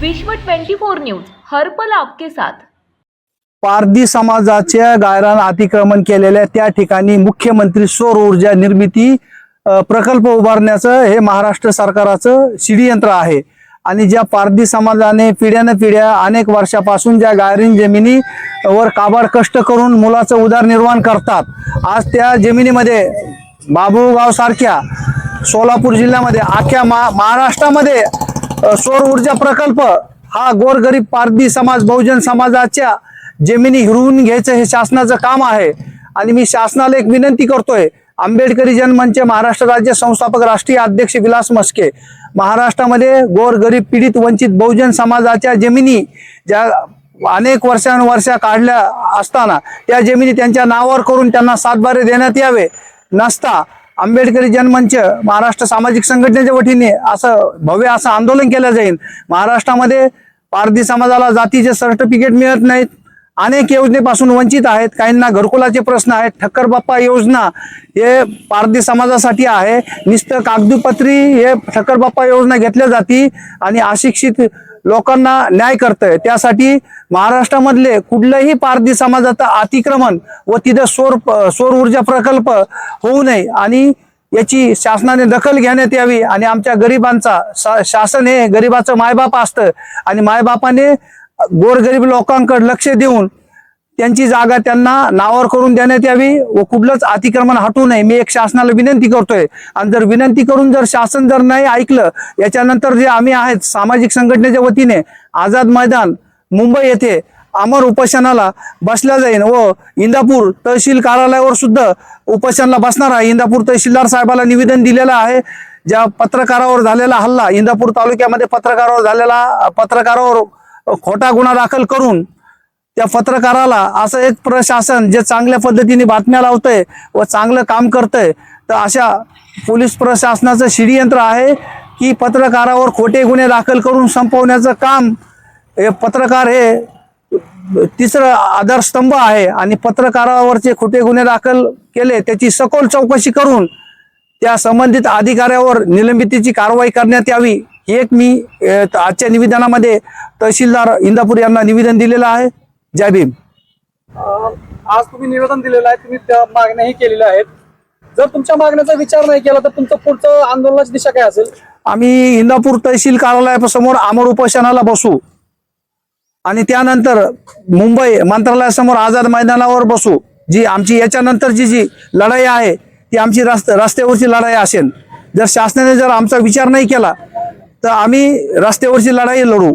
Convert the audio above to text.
विश्व 24 न्यूज हरपल आपके साथ. पारधी समाजाच्या गायरान अतिक्रमण केलेल्या त्या ठिकाणी मुख्यमंत्री सौर ऊर्जा निर्मिती प्रकल्प उभारण्याचं हे महाराष्ट्र सरकाराचं षडयंत्र आहे. आणि ज्या पारधी समाजाने पिढ्यानं पिढ्या अनेक वर्षापासून ज्या गायरीन जमिनी वर काबाड कष्ट करून मुलाचं उदरनिर्वाह करतात आज त्या जमिनीमध्ये बाबुगावसारख्या सोलापूर जिल्ह्यामध्ये अख्ख्या मा महाराष्ट्रामध्ये सौर ऊर्जा प्रकल्प हा गोरगरीब पारधी समाज बहुजन समाजाच्या जमिनी हिरवून घ्यायचं हे शासनाचं काम आहे. आणि मी शासनाला एक विनंती करतोय आंबेडकरी जनमंच महाराष्ट्र राज्य संस्थापक राष्ट्रीय अध्यक्ष विलास मस्के महाराष्ट्रामध्ये गोरगरीब पीडित वंचित बहुजन समाजाच्या जमिनी ज्या अनेक वर्षानुवर्षा काढल्या असताना त्या जमिनी त्यांच्या नावावर करून त्यांना सातबारे देण्यात यावे. नसता आंबेडकरी जनमंच महाराष्ट्र सामाजिक संघटनेच्या वतीने असं भव्य असं आंदोलन केलं जाईल. महाराष्ट्रामध्ये पारधी समाजाला जातीचे सर्टिफिकेट मिळत नाहीत. अनेक योजनेपासून वंचित आहेत. काहींना घरकुलाचे प्रश्न आहेत. ठक्कर बाप्पा योजना हे पारधी समाजासाठी आहे. निस्त कागदीपत्री हे ठक्कर बाप्पा योजना घेतल्या जाती आणि अशिक्षित लोकांना न्याय करतंय. त्यासाठी महाराष्ट्रामधले कुठल्याही पारधी समाजाचं अतिक्रमण व तिथं सौर सौर ऊर्जा प्रकल्प होऊ नये आणि याची शासनाने दखल घेण्यात यावी आणि आमच्या गरिबांचा शा- शासन हे गरिबाचं मायबाप असतं आणि मायबापाने गोरगरीब लोकांकडे लक्ष देऊन त्यांची जागा त्यांना नावावर करून देण्यात यावी व कुठलंच अतिक्रमण हटू नये. मी एक शासनाला विनंती करतोय. आणि जर विनंती करून जर शासन जर नाही ऐकलं याच्यानंतर जे आम्ही आहेत सामाजिक संघटनेच्या वतीने आझाद मैदान मुंबई येथे अमर उपोषणाला बसल्या जाईल व इंदापूर तहसील कार्यालयावर सुद्धा उपोषणाला बसणार आहे. इंदापूर तहसीलदार साहेबाला निवेदन दिलेलं आहे. ज्या पत्रकारावर झालेला हल्ला इंदापूर तालुक्यामध्ये पत्रकारावर झालेला पत्रकारावर खोटा गुन्हा दाखल करून त्या पत्रकाराला असं एक प्रशासन जे चांगल्या पद्धतीने बातम्या लावतंय व चांगलं काम करतंय तर अशा पोलीस प्रशासनाचं षडयंत्र आहे की पत्रकारावर खोटे गुन्हे दाखल करून संपवण्याचं काम हे पत्रकार हे तिसरं आधारस्तंभ आहे आणि पत्रकारावरचे खोटे गुन्हे दाखल केले त्याची सखोल चौकशी करून त्या संबंधित अधिकाऱ्यावर निलंबितीची कारवाई करण्यात यावी ही एक मी आजच्या निवेदनामध्ये तहसीलदार इंदापूर यांना निवेदन दिलेलं आहे. जय भीम. आज तुम्ही निवेदन दिलेलं आहे तुम्ही त्या मागण्याही केलेल्या आहेत. जर तुमच्या मागण्याचा विचार नाही केला तर तुमचं पुढचं आंदोलनाची दिशा काय असेल? आम्ही इंदापूर तहसील कार्यालयासमोर आमर उपोषणाला बसू. आणि त्यानंतर मुंबई मंत्रालयासमोर आझाद मैदानावर बसू. जी आमची याच्यानंतरची जी लढाई आहे ती आमची रस्ते रस्त्यावरची लढाई असेल. जर शासनाने जर आमचा विचार नाही केला तर आम्ही रस्त्यावरची लढाई लढू.